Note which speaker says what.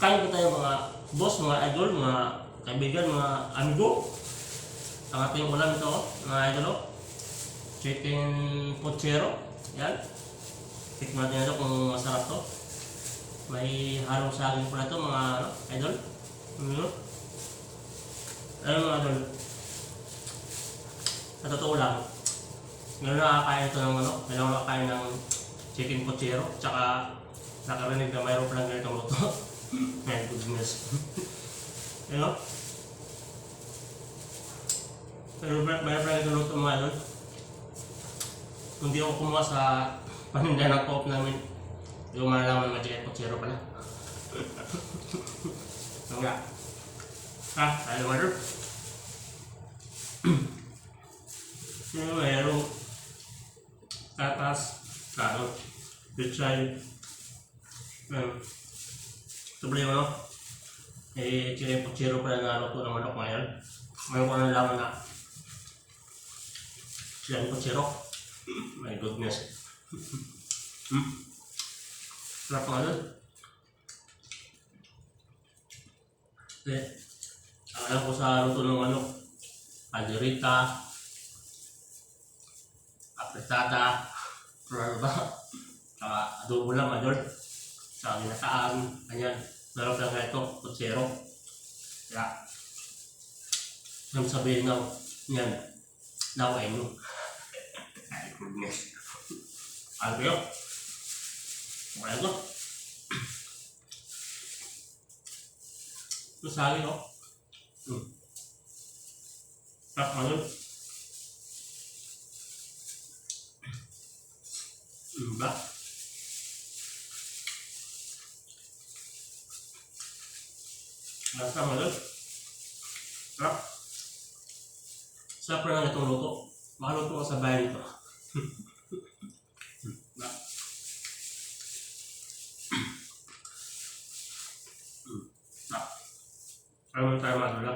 Speaker 1: Kain po tayo mga boss, mga idol, mga kaibigan, mga amigo. Ang ating ulam ito, mga idol. oh. Chicken pochero. Yan. Tikman natin ito kung masarap to. May halong saging pala ito, mga ano, idol. Ano? Ayun mga idol. Sa totoo lang, ngayon nakakain ito ng ano, ngayon nakakain ng chicken pochero, tsaka nakarinig na mayroon palang ganitong luto. My goodness. you know? Pero palang ganitong luto mga idol. Kung di ako kumuha sa paninda ng co-op namin, hindi ko malalaman chicken pochero pala. So nga. Ha? Tayo idol. Yung mayroong tatas, karot, pichay, um, problema no? Eh, chicken pochero pala na luto ng manok ngayon. Mayroon ko na laman na chicken pochero. My goodness. hmm. Sarap. Eh, ang alam ko sa luto ng manok, alderita, apretada, ano ba? Saka adobo lang, adol. Sa ginataan, ganyan. Meron lang ito, kutsero. Kaya, nang sabihin ng, yan, now I know. Ay, goodness. Ano kayo? Wala ko. Ito sa akin, oh. Hmm. Sarap ano? Hmm, ba? Lasa mo doon. Sarap. Sarap na itong luto. Makaluto ko sa bayan ito. Ba? Hmm. Ba? Ano tayo madula?